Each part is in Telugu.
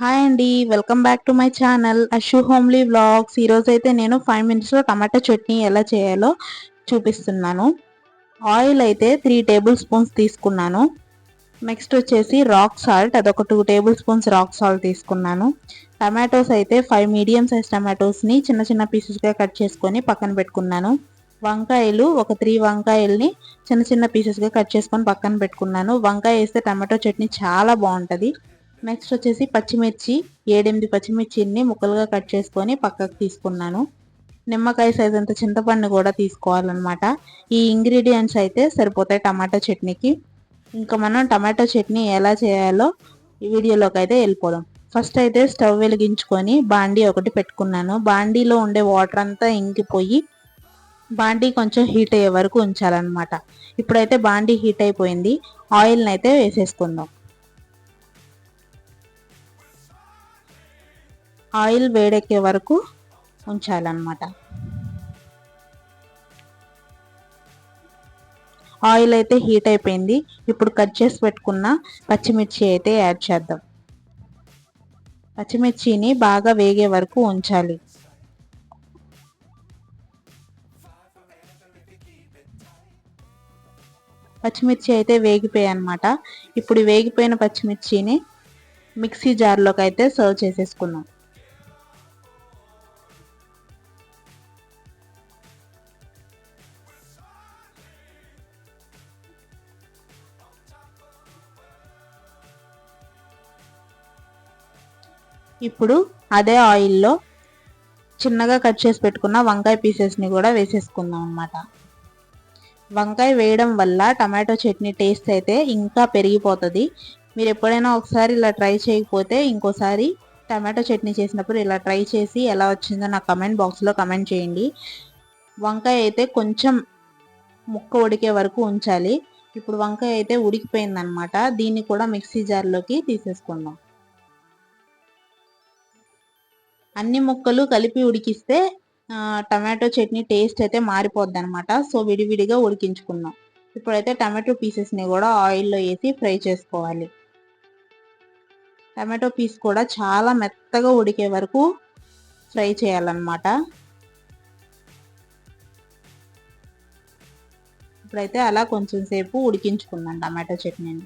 హాయ్ అండి welcome back to my channel Ashu homely vlogs. ఈరోజు అయితే నేను ఫైవ్ మినిట్స్లో టమాటా చట్నీ ఎలా చేయాలో చూపిస్తున్నాను. ఆయిల్ అయితే త్రీ టేబుల్ స్పూన్స్ తీసుకున్నాను. నెక్స్ట్ వచ్చేసి రాక్ సాల్ట్ అదొక two tablespoons rock salt తీసుకున్నాను. టమాటోస్ అయితే ఫైవ్ మీడియం సైజ్ టమాటోస్ని చిన్న చిన్న పీసెస్గా కట్ చేసుకొని పక్కన పెట్టుకున్నాను. వంకాయలు ఒక త్రీ వంకాయల్ని చిన్న చిన్న పీసెస్గా కట్ చేసుకొని పక్కన పెట్టుకున్నాను. వంకాయ వేస్తే టమాటో చట్నీ చాలా బాగుంటుంది. నెక్స్ట్ వచ్చేసి పచ్చిమిర్చి ఏడెనిమిది పచ్చిమిర్చిని ముక్కలుగా కట్ చేసుకొని పక్కకు తీసుకున్నాను. నిమ్మకాయ సైజ్ అంత చింతపండు కూడా తీసుకోవాలన్నమాట. ఈ ఇంగ్రీడియంట్స్ అయితే సరిపోతాయి టమాటో చట్నీకి. ఇంకా మనం టమాటో చట్నీ ఎలా చేయాలో ఈ వీడియోలోకి అయితే వెళ్ళిపోదాం. ఫస్ట్ అయితే స్టవ్ వెలిగించుకొని బాండీ ఒకటి పెట్టుకున్నాను. బాండీలో ఉండే వాటర్ అంతా ఇంకిపోయి బాండీ కొంచెం హీట్ అయ్యే వరకు ఉంచాలన్నమాట. ఇప్పుడైతే బాండీ హీట్ అయిపోయింది. ఆయిల్ని అయితే వేసేసుకుందాం. ఆయిల్ వేడెక్కే వరకు ఉంచాలన్నమాట. ఆయిల్ అయితే హీట్ అయిపోయింది. ఇప్పుడు కట్ చేసి పెట్టుకున్న పచ్చిమిర్చి అయితే యాడ్ చేద్దాం. పచ్చిమిర్చిని బాగా వేగే వరకు ఉంచాలి. పచ్చిమిర్చి అయితే వేగిపోయాయి అనమాట ఇప్పుడు వేగిపోయిన పచ్చిమిర్చిని మిక్సీ జార్లోకి అయితే సర్వ్ చేసేసుకుందాం. ఇప్పుడు అదే ఆయిల్లో చిన్నగా కట్ చేసి పెట్టుకున్న వంకాయ పీసెస్ని కూడా వేసేసుకుందాం అనమాట వంకాయ వేయడం వల్ల టమాటో చట్నీ టేస్ట్ అయితే ఇంకా పెరిగిపోతుంది. మీరు ఎప్పుడైనా ఒకసారి ఇలా ట్రై చేయకపోతే ఇంకోసారి టమాటో చట్నీ చేసినప్పుడు ఇలా ట్రై చేసి ఎలా వచ్చిందో నా కమెంట్ బాక్స్లో కమెంట్ చేయండి. వంకాయ అయితే కొంచెం ముక్క ఉడికే వరకు ఉంచాలి. ఇప్పుడు వంకాయ అయితే ఉడికిపోయిందనమాట దీన్ని కూడా మిక్సీ జార్లోకి తీసేసుకుందాం. అన్ని ముక్కలు కలిపి ఉడికిస్తే టమాటో చట్నీ టేస్ట్ అయితే మారిపోద్ది అనమాట సో విడివిడిగా ఉడికించుకుందాం ఇప్పుడైతే టమాటో పీసెస్ని కూడా ఆయిల్లో వేసి ఫ్రై చేసుకోవాలి. టమాటో పీస్ కూడా చాలా మెత్తగా ఉడికే వరకు ఫ్రై చేయాలన్నమాట. ఇప్పుడైతే అలా కొంచెం సేపు ఉడికించుకున్నాను టమాటో చట్నీని.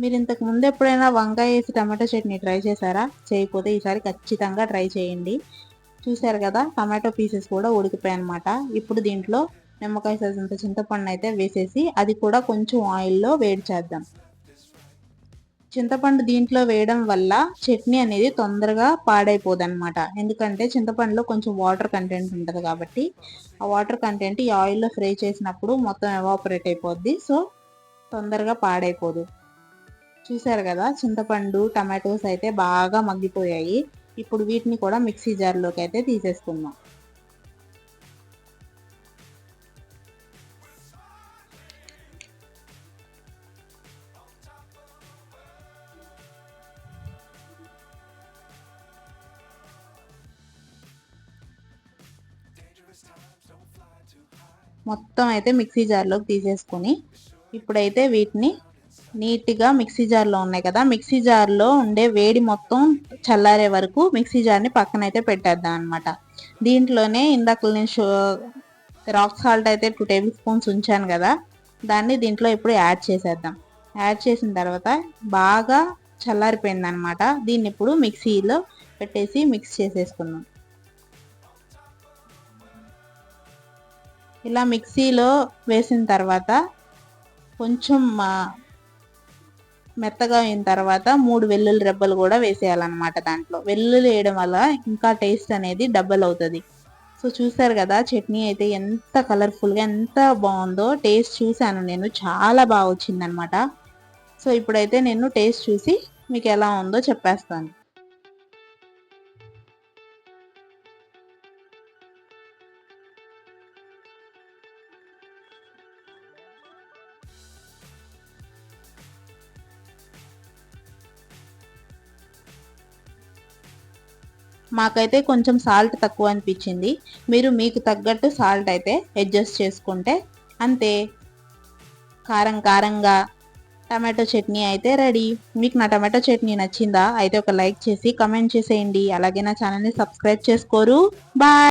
మీరు ఇంతకు ముందు ఎప్పుడైనా వంకాయ వేసి టమాటో చట్నీ ట్రై చేశారా? చేయకపోతే ఈసారి ఖచ్చితంగా ట్రై చేయండి. చూసారు కదా టమాటో పీసెస్ కూడా ఉడికిపోయాయి అనమాట ఇప్పుడు దీంట్లో నిమ్మకాయ సైజంత చింతపండు అయితే వేసేసి అది కూడా కొంచెం ఆయిల్లో వేడి చేద్దాం. చింతపండు దీంట్లో వేయడం వల్ల చట్నీ అనేది తొందరగా పాడైపోదు అనమాట ఎందుకంటే చింతపండులో కొంచెం వాటర్ కంటెంట్ ఉంటుంది కాబట్టి ఆ వాటర్ కంటెంట్ ఈ ఆయిల్లో ఫ్రై చేసినప్పుడు మొత్తం ఎవాపరేట్ అయిపోద్ది. సో తొందరగా పాడైపోదు. చూసారు కదా చింతపండు టమాటోస్ అయితే బాగా మగ్గిపోయాయి. ఇప్పుడు వీటిని కూడా మిక్సీ జార్లోకి అయితే తీసేసుకుందాం. మొత్తం అయితే మిక్సీ జార్లోకి తీసేసుకొని ఇప్పుడైతే వీటిని నీట్గా మిక్సీ జార్లో ఉన్నాయి కదా మిక్సీ జార్లో ఉండే వేడి మొత్తం చల్లారే వరకు మిక్సీ జార్ని పక్కన అయితే పెట్టేద్దాం అనమాట దీంట్లోనే ఇందాక నేను రాక్ సాల్ట్ అయితే టూ టేబుల్ స్పూన్స్ ఉంచాను కదా దాన్ని దీంట్లో ఇప్పుడు యాడ్ చేసేద్దాం. యాడ్ చేసిన తర్వాత బాగా చల్లారిపోయింది అనమాట దీన్ని ఇప్పుడు మిక్సీలో పెట్టేసి మిక్స్ చేసేసుకుందాం. ఇలా మిక్సీలో వేసిన తర్వాత కొంచెం మెత్తగా అయిన తర్వాత మూడు వెల్లుల్లి రెబ్బలు కూడా వేసేయాలన్నమాట దాంట్లో. వెల్లుల్లి వేయడం వల్ల ఇంకా టేస్ట్ అనేది డబల్ అవుతుంది. సో చూసారు కదా చట్నీ అయితే ఎంత కలర్ఫుల్గా ఎంత బాగుందో టేస్ట్ చూశాను నేను. చాలా బాగా వచ్చిందనమాట సో ఇప్పుడైతే నేను టేస్ట్ చూసి మీకు ఎలా ఉందో చెప్పేస్తాను. మాకైతే కొంచెం సాల్ట్ తక్కువ అనిపించింది. మీరు మీకు తగ్గట్టు సాల్ట్ అయితే అడ్జస్ట్ చేసుకుంటే అంతే. కారం కారంగా టమాటో చట్నీ అయితే రెడీ. మీకు నా టమాటో చట్నీ నచ్చిందా? అయితే ఒక లైక్ చేసి కమెంట్ చేసేయండి. అలాగే నా ఛానల్ని సబ్స్క్రైబ్ చేసుకోరు. బాయ్!